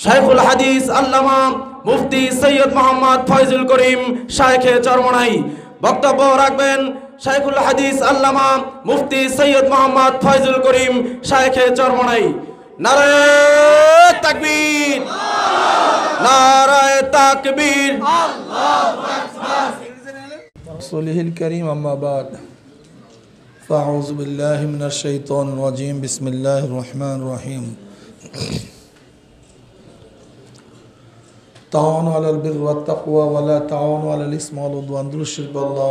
শাইখুল হাদিস আল্লামা মুফতি সৈয়দ মোহাম্মদ ফয়জুল করিম শাইখে চরমনাই বক্তব্য রাখবেন শাইখুল হাদিস আল্লামা মুফতি সৈয়দ মোহাম্মদ ফয়জুল করিম শাইখে চরমনাই নারায় তাকবীর নারায় তাকবীর رسوله الكريم أما بعد فأعوذ بالله من الشيطان الرجيم بسم الله الرحمن الرحيم তাওয়ান আলাল বির ওয়াত্তাকুয়া ওয়ালা তাওয়ান আলাল ইসমাল উদ্দান দুরুশিল্প আল্লাহ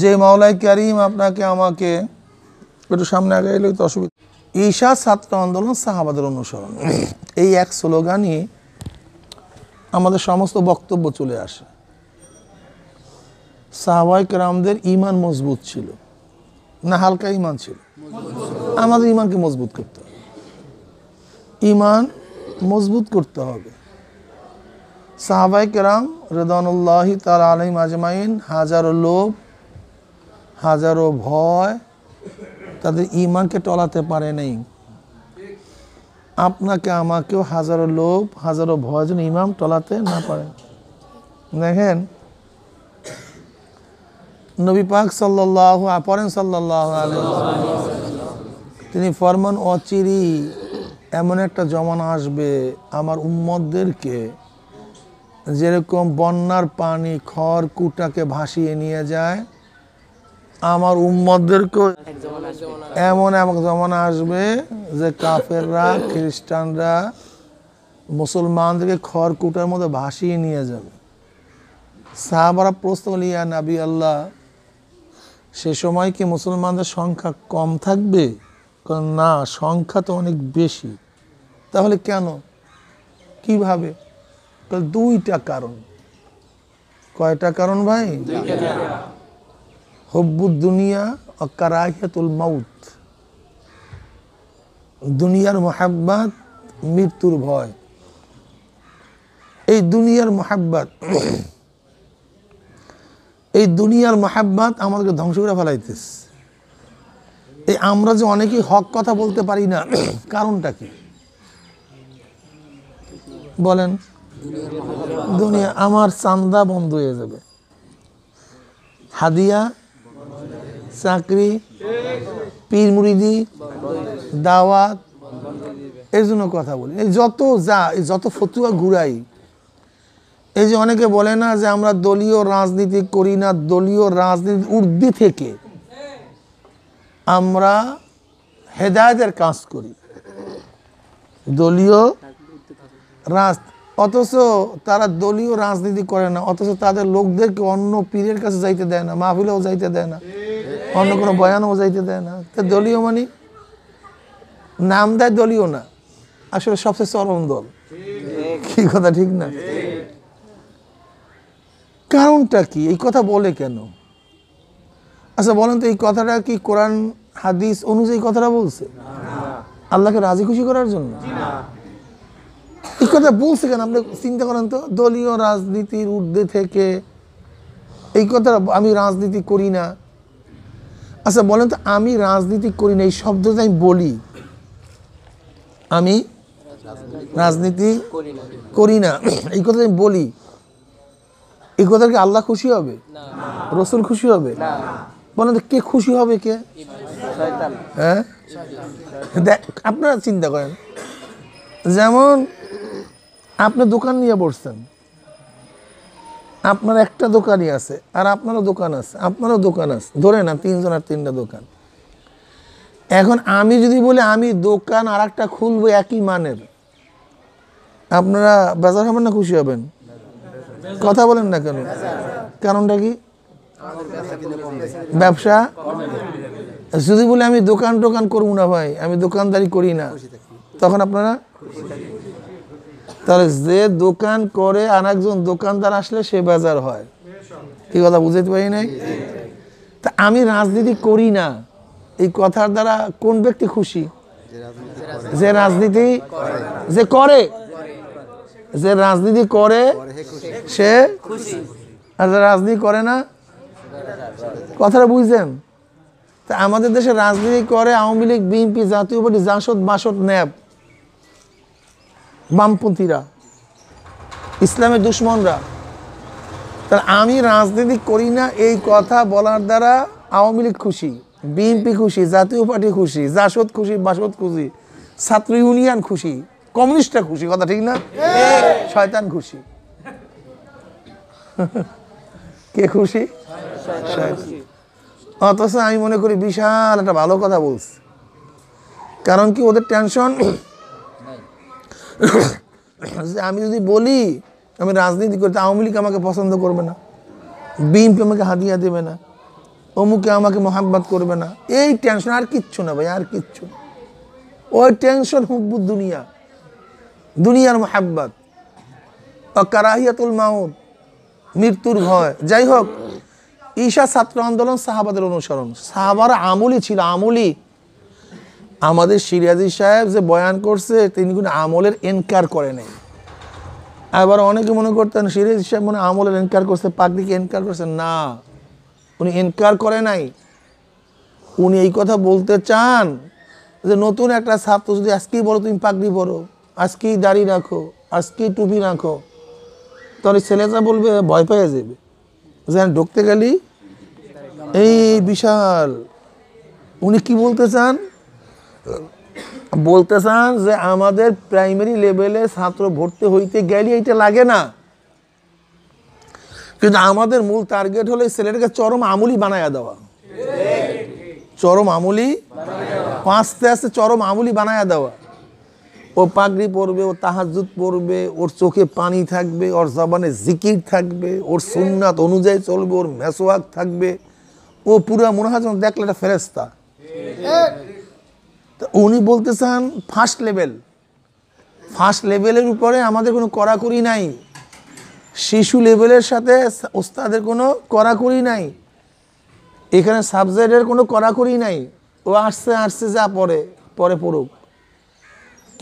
যে মাওলাই কারিম আপনাকে আমাকে একটু সামনে আগে এলে তো অসুবিধা। ঈশা ছাত্র আন্দোলন সাহাবাদের অনুসরণ। এই এক স্লোগানই আমাদের সমস্ত বক্তব্য চলে আসে। সাহাবাই রামদের ইমান মজবুত ছিল। না, হালকা ইমান ছিল। আমাদের ইমানকে মজবুত করতে হবে। ইমান মজবুত করতে হবে। সাহাবাই কেরাম রেদানুল্লাহি তার আলিম আজমাইন হাজারো লোভ, হাজারো ভয় তাদের ইমানকে টলাতে পারে নেই। আপনাকে, আমাকেও হাজারো লোভ, হাজারো ভয় যেন ইমাম টলাতে না পারে। দেখেন নবী পাক সাল্লাহ পরেন সাল্লাহ তিনি ফরমান অচিরি, এমন একটা জমানা আসবে আমার উম্মদদেরকে যেরকম বন্যার পানি খড় কুটাকে ভাসিয়ে নিয়ে যায়, আমার উম্মদদেরকেও এমন এমন জমানা আসবে যে কাফেররা, খ্রিস্টানরা, মুসলমানদেরকে খড়কুটার মধ্যে ভাসিয়ে নিয়ে যাবে। সাহাবারা প্রশ্ন ইয়া নাবি আল্লাহ সে সময় কি মুসলমানদের সংখ্যা কম থাকবে? কারণ না, সংখ্যা তো অনেক বেশি। তাহলে কেন? কীভাবে? দুইটা কারণ। কয়টা কারণ ভাই? হব্বুদ দুনিয়া ও কারাহিয়াতুল মাউত। দুনিয়ার মোহাব্বাত, মৃত্যুর ভয়। এই দুনিয়ার মোহাব্বাত এই দুনিয়ার মোহাব্বাত আমাদেরকে ধ্বংস করে ফেলাইতেছে। এই আমরা যে অনেকেই হক কথা বলতে পারি না, কারণটা কি? বলেন, দুনিয়া আমার চান্দা বন্ধ হয়ে যাবে। হাদিয়া, চাকরি, পীর মুরিদি, দাওয়াত, এই জন্য কথা বলি। এই যত যা যত ফতুয়া ঘুরাই এই যে অনেকে বলে না যে আমরা দলীয় রাজনীতি করি না, দলীয় রাজনীতি ঊর্ধ্বে থেকে। আমরা হেদায়তের কাজ করি। দলীয় রাজ, অথচ তারা দলীয় রাজনীতি করে না, অথচ তাদের লোকদেরকে অন্য পীরের কাছে যাইতে দেয় না, মাহফিলেও যাইতে দেয় না, অন্য কোনো বয়ানও যাইতে দেয় না। তা দলীয় মানে? নাম দেয় দলীয় না। আসলে সবচেয়ে চরম দল। কি কথা, ঠিক না? কারণটা কি? এই কথা বলে কেন? আচ্ছা বলেন তো এই কথাটা কি কোরআন হাদিস অনুযায়ী কথাটা বলছে? আল্লাহকে রাজি খুশি করার জন্য? এই কথা বলছে কেন? আপনি চিন্তা করেন তো দলীয় রাজনীতির ঊর্ধ্বে থেকে এই কথা আমি রাজনীতি করি না। আচ্ছা বলেন তো আমি রাজনীতি করি না এই শব্দটা আমি বলি। আমি রাজনীতি করি না। এই কথা আমি বলি। এই কথা কি আল্লাহ খুশি হবে? রসুল খুশি হবে? বলেন কে খুশি হবে কে? হ্যাঁ? দেখ আপনারা চিন্তা করেন। যেমন আপনি দোকান নিয়ে বসছেন। আপনার একটা দোকানই আছে আর আপনারও দোকান আছে আপনারও দোকান আছে। ধরে না তিনজন আর তিনটা দোকান। এখন আমি যদি বলি আমি দোকান আর একটা খুলবো একই মানের আপনারা বাজার হবেন না খুশি হবেন? কথা বলেন না কেন? কারণটা কি? ব্যবসা? যদি বলে আমি দোকান টোকান করব না ভাই, আমি দোকানদারি করি না, তখন আপনারা? তাহলে যে দোকান করে আর একজন দোকানদার আসলে সে বাজার হয়। এই কথা বুঝতে পারি নাই? তা আমি রাজনীতি করি না। এই কথার দ্বারা কোন ব্যক্তি খুশি? যে রাজনীতি যে করে। যে রাজনীতি করে সে আর রাজনীতি করে না কথাটা বুঝছেন? তা আমাদের দেশে রাজনীতি করে আওয়ামী লীগ বিএনপি জাতীয় পার্টি জাসদ বাসদ ন্যাব বামপন্থীরা ইসলামের দুশ্মনরা। তাহলে আমি রাজনীতি করি না এই কথা বলার দ্বারা আওয়ামী লীগ খুশি বিএনপি খুশি জাতীয় পার্টি খুশি জাসদ খুশি বাসদ খুশি ছাত্র ইউনিয়ন খুশি। কমিউনিস্টরা খুশি, কথা ঠিক না? শয়তান খুশি। কে খুশি। অথচ আমি মনে করি বিশাল একটা ভালো কথা বলছি। কারণ কি ওদের টেনশন যে আমি যদি বলি, আমি রাজনীতি করতে আওয়ামী লীগ আমাকে পছন্দ করবে না। বিএনপি আমাকে হাদিয়া দেবে না। অমুকে আমাকে মোহাব্বত করবে না। এই টেনশন আর কিচ্ছু না ভাই, আর কিচ্ছু। ওই টেনশন হুব্বু দুনিয়া। দুনিয়ার মোহাব্বত কারাহিয়াতুল মাউদ মৃত্যুর ভয়। যাই হোক, ঈশা ছাত্র আন্দোলন সাহাবাদের অনুসরণ। সাহাবার আমলি ছিল, আমলি। আমাদের সিরিয়াজি সাহেব যে বয়ান করছে, তিনি কিন্তু আমলের এনকার করে নাই। আবার অনেকে মনে করতেন, সিরাজি সাহেব মনে আমলের এনকার করছে পাগড়িকে এনকার করছে। না, উনি এনকার করে নাই। উনি এই কথা বলতে চান যে, নতুন একটা ছাত্র যদি আজকেই বলো, তুমি পাগড়ি পরো আজকেই দাড়ি রাখো, আজকেই টুপি রাখো। তাহলে ছেলেটা বলবে, ভয় পেয়ে যাবে যেন ঢুকতে গেলি, এই বিশাল, উনি কি বলতে চান? বলতে চান যে আমাদের প্রাইমারি লেভেলে ছাত্র ভর্তি হইতে গেলে এইটা লাগে না। কিন্তু আমাদের মূল টার্গেট হলো ছেলেটাকে চরম আমুলি বানায়া দেওয়া। চরম আমুলি পাঁচতে আস্তে চরম আমুলি বানায়া দেওয়া। ও পাগড়ি পরবে, ও তাহাজুদ পরবে, ওর চোখে পানি থাকবে, ওর জবানে জিকির থাকবে, ওর সুন্নাত অনুযায়ী চলবে, ওর মেসোয়াক থাকবে। ও পুরো মনে হয় যেন দেখলে একটা ফেরেস্তা উনি বলতে চান ফার্স্ট লেভেল ফার্স্ট লেভেলের উপরে আমাদের কোনো কড়াকড়ি নাই। শিশু লেভেলের সাথে ওস্তাদের কোনো কড়াকড়ি নাই। এখানে সাবজেক্টের কোনো কড়াকড়ি নাই। ও আসছে আসছে, যা পরে পরে পড়ুক।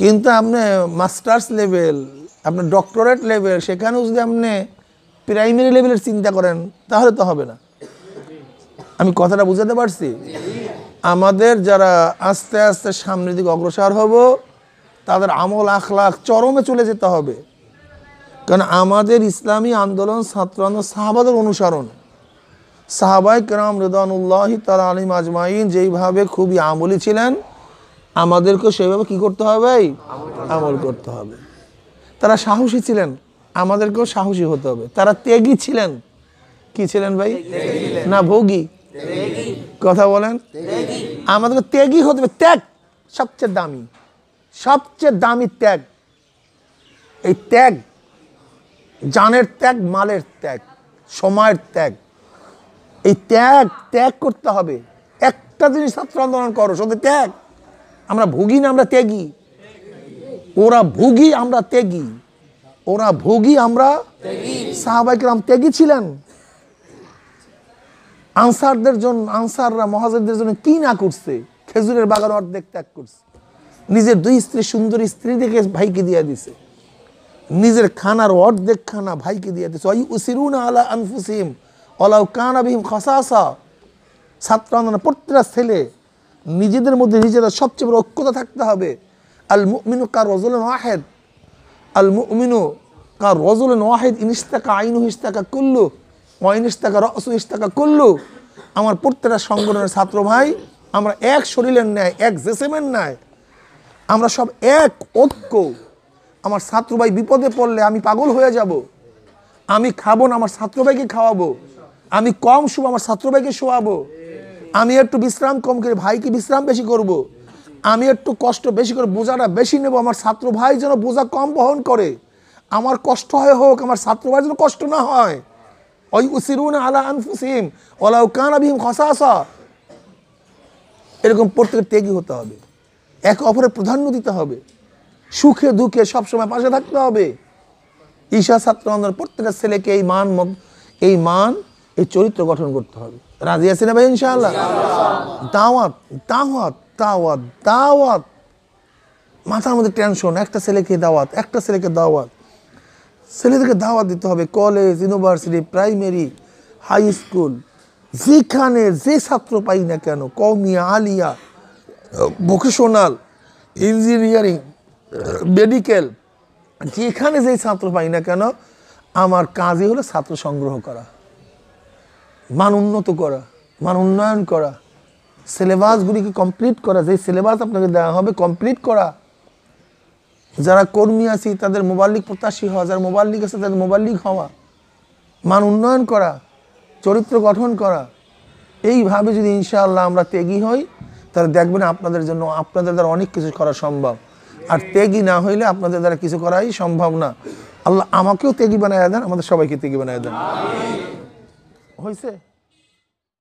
কিন্তু আপনি মাস্টার্স লেভেল আপনার ডক্টরেট লেভেল, সেখানেও যদি আপনি প্রাইমারি লেভেলের চিন্তা করেন, তাহলে তো হবে না। আমি কথাটা বুঝাতে পারছি? আমাদের যারা আস্তে আস্তে সামনের দিকে অগ্রসর হব, তাদের আমল আখলাখ চরমে চলে যেতে হবে। কারণ আমাদের ইসলামী আন্দোলন ছাত্র আন্দোলন সাহাবাদের অনুসরণ। সাহাবাই কেরাম রেদানুল্লাহি তালা আলিম আজমাইন যেইভাবে খুবই আমলি ছিলেন আমাদেরকে সেইভাবে কি করতে হবে আমল করতে হবে। তারা সাহসী ছিলেন, আমাদেরকেও সাহসী হতে হবে। তারা ত্যাগী ছিলেন। কি ছিলেন ভাই? না, ভোগী। কথা বলেন। আমাদেরকে ত্যাগী হতে হবে। ত্যাগ সবচেয়ে দামি। সবচেয়ে দামি ত্যাগ। এই ত্যাগ, জানের ত্যাগ, মালের ত্যাগ, সময়ের ত্যাগ। এই ত্যাগ ত্যাগ করতে হবে। একটা জিনিস ছাত্র আন্দোলন করো, শুধু ত্যাগ। আমরা ভুগি না আমরা ত্যাগী? ওরা ভুগি, আমরা ত্যাগী। ওরা ভোগী, আমরা সাহাবাইকরাম ত্যাগী ছিলেন। আনসারদের জন্য, আনসাররা মহাজেরদের জন্য কি না করছে? খেজুরের বাগান অর্ধেক ত্যাগ করছে। নিজের দুই স্ত্রী, সুন্দর স্ত্রী দেখে ভাইকে দিয়ে দিছে। নিজের খানার অর্ধেক খানা ভাইকে দিয়ে দিছে। ওই উসিরুনা আলা আনফুসিম অলাউ কানা বিহিম খসাসা। ছাত্র প্রত্যেকটা ছেলে নিজেদের মধ্যে নিজেরা সবচেয়ে বড় ঐক্যতা থাকতে হবে। আল মুমিনু কার রজুলন ওয়াহেদ? আল মুমিনু কার রজুলন ওয়াহেদ? ইনিস্তাকা আইনু ইস্তাকা কুল্লু। ওয়াইন ইস্তাকা রসু ইস্তাকা কুল্লু। আমার প্রত্যেকটা সংগঠনের ছাত্র ভাই, আমরা এক শরীরের ন্যায়, এক জেসেমের ন্যায়, আমরা সব এক ঐক্য। আমার ছাত্র ভাই বিপদে পড়লে আমি পাগল হয়ে যাব। আমি খাব না, আমার ছাত্র ভাইকে খাওয়াবো। আমি কম শুভ আমার ছাত্র ভাইকে শোয়াবো। আমি একটু বিশ্রাম কম করে ভাইকে বিশ্রাম বেশি করব। আমি একটু কষ্ট বেশি করে, বোঝাটা বেশি নেব। আমার ছাত্র ভাই যেন বোঝা কম বহন করে। আমার কষ্ট হয় হোক, আমার ছাত্র ভাই যেন কষ্ট না হয়। ওই উসিরুন আলা আনফুসিম ওলাউ কান আবিহিম খসাসা। এরকম প্রত্যেকের ত্যাগী হতে হবে। একে অপরের প্রাধান্য দিতে হবে। সুখে দুঃখে সবসময় পাশে থাকতে হবে। ঈশা ছাত্র আন্দোলন প্রত্যেকটা ছেলেকে এই মান এই মান, এই চরিত্র গঠন করতে হবে। রাজি আছে না ভাই, ইনশাআল্লাহ? দাওয়াত দাওয়াত দাওয়াত দাওয়াত। মাথার মধ্যে টেনশন একটা ছেলেকে দাওয়াত, একটা ছেলেকে দাওয়াত। ছেলেদেরকে দাওয়াত দিতে হবে college university primary high school যেখানে যে ছাত্র পাই না কেন, Qaumia, Alia vocational engineering medical যেখানে যেই ছাত্র পাই না কেন, আমার কাজই হলো ছাত্র সংগ্রহ করা। মান উন্নত করা, মান উন্নয়ন করা। সিলেবাসগুলিকে কমপ্লিট করা যে সিলেবাস আপনাকে দেওয়া হবে কমপ্লিট করা। যারা কর্মী আছি, তাদের মোবাল্লিক প্রত্যাশী হওয়া, যারা মোবাল্লিক আছে, তাদের মোবাল্লিক হওয়া। মান উন্নয়ন করা, চরিত্র গঠন করা। এইভাবে যদি ইনশাআল্লাহ আমরা ত্যাগী হই, তাহলে দেখবেন আপনাদের জন্য, আপনাদের দ্বারা অনেক কিছু করা সম্ভব। আর ত্যাগী না হইলে আপনাদের দ্বারা কিছু করাই সম্ভব না। আল্লাহ আমাকেও ত্যাগী বানায় দেন, আমাদের সবাইকে ত্যাগী বানায় দেন। 있 어.